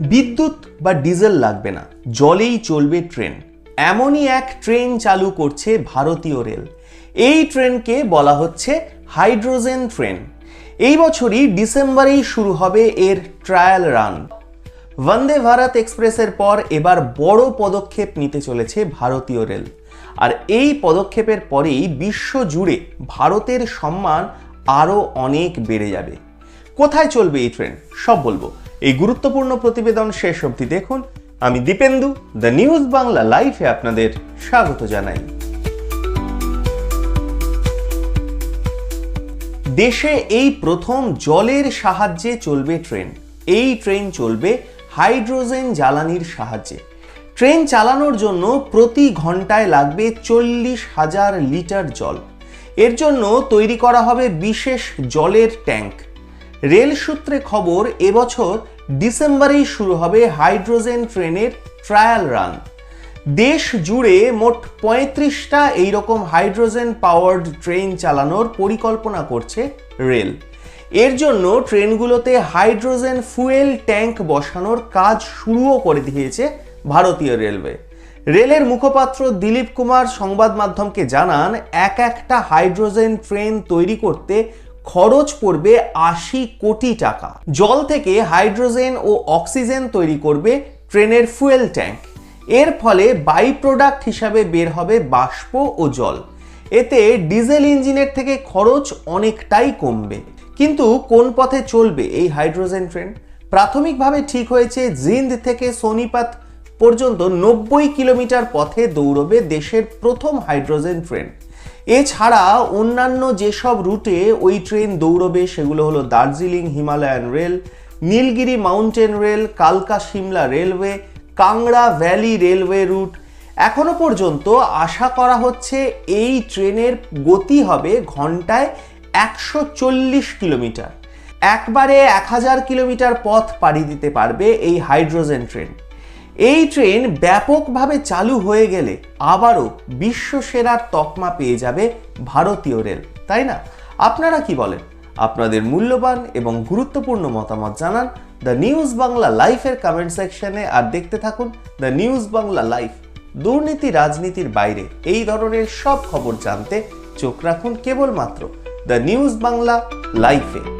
বিদ্যুৎ বা ডিজেল লাগবে না, জলেই চলবে ট্রেন। এমনই এক ট্রেন চালু করছে ভারতীয় রেল। এই ট্রেনকে বলা হচ্ছে হাইড্রোজেন ট্রেন। এই বছরই ডিসেম্বরেই শুরু হবে এর ট্রায়াল রান। বন্দে ভারত এক্সপ্রেসের পর এবার বড় পদক্ষেপ নিতে চলেছে ভারতীয় রেল। আর এই পদক্ষেপের পরেই বিশ্ব জুড়ে ভারতের সম্মান আরও অনেক বেড়ে যাবে। কোথায় চলবে এই ট্রেন? সব বলব। এই গুরুত্বপূর্ণ প্রতিবেদন শেষ অবধি দেখুন। আমি দীপেন্দু দ্য নিউজ বাংলা লাইভে আপনাদের স্বাগত জানাই। দেশে এই প্রথম জলের সাহায্যে চলবে ট্রেন। এই ট্রেন চলবে হাইড্রোজেন জ্বালানির সাহায্যে। ট্রেন চালানোর জন্য প্রতি ঘন্টায় লাগবে চল্লিশ হাজার লিটার জল। এর জন্য তৈরি করা হবে বিশেষ জলের ট্যাঙ্ক। রেল সূত্রে খবর, এবছর ডিসেম্বরেই শুরু হবে হাইড্রোজেন ট্রেনের ট্রায়াল রান। দেশ জুড়ে মোট পঁয়ত্রিশটা এইরকম হাইড্রোজেন পাওয়ার্ড ট্রেন চালানোর পরিকল্পনা করছে রেল। এর জন্য ট্রেনগুলোতে হাইড্রোজেন ফুয়েল ট্যাঙ্ক বসানোর কাজ শুরুও করে দিয়েছে ভারতীয় রেলওয়ে। রেলের মুখপাত্র দিলীপ কুমার সংবাদ মাধ্যমকে জানান, এক একটা হাইড্রোজেন ট্রেন তৈরি করতে খরচ পড়বে আশি কোটি টাকা। জল থেকে হাইড্রোজেন ও অক্সিজেন তৈরি করবে ট্রেনের ফুয়েল ট্যাঙ্ক। এর ফলে বাই প্রোডাক্ট হিসাবে বের হবে বাষ্প ও জল। এতে ডিজেল ইঞ্জিনের থেকে খরচ অনেকটাই কমবে। কিন্তু কোন পথে চলবে এই হাইড্রোজেন ট্রেন? প্রাথমিকভাবে ঠিক হয়েছে জিন্দ থেকে সোনিপাত পর্যন্ত নব্বই কিলোমিটার পথে দৌড়বে দেশের প্রথম হাইড্রোজেন ট্রেন। এছাড়া অন্যান্য যেসব রুটে ওই ট্রেন দৌড়বে সেগুলো হলো Darjeeling, Himalayan rail, Nilgiri mountain rail, কালকা Shimla railway, Kangra valley railway route. এখনও পর্যন্ত আশা করা হচ্ছে এই ট্রেনের গতি হবে ঘন্টায় একশো চল্লিশ কিলোমিটার। একবারে এক হাজার কিলোমিটার পথ পাড়ি দিতে পারবে এই হাইড্রোজেন ট্রেন। এই ট্রেন ব্যাপকভাবে চালু হয়ে গেলে আবারও বিশ্ব সেরার তকমা পেয়ে যাবে ভারতীয় রেল, তাই না? আপনারা কি বলেন? আপনাদের মূল্যবান এবং গুরুত্বপূর্ণ মতামত জানান দ্য নিউজ বাংলা লাইফের কমেন্ট সেকশনে আর দেখতে থাকুন দ্য নিউজ বাংলা লাইফ, দুর্নীতি রাজনীতির বাইরে এই ধরনের সব খবর জানতে চোখ রাখুন কেবলমাত্র দ্য নিউজ বাংলা লাইফে।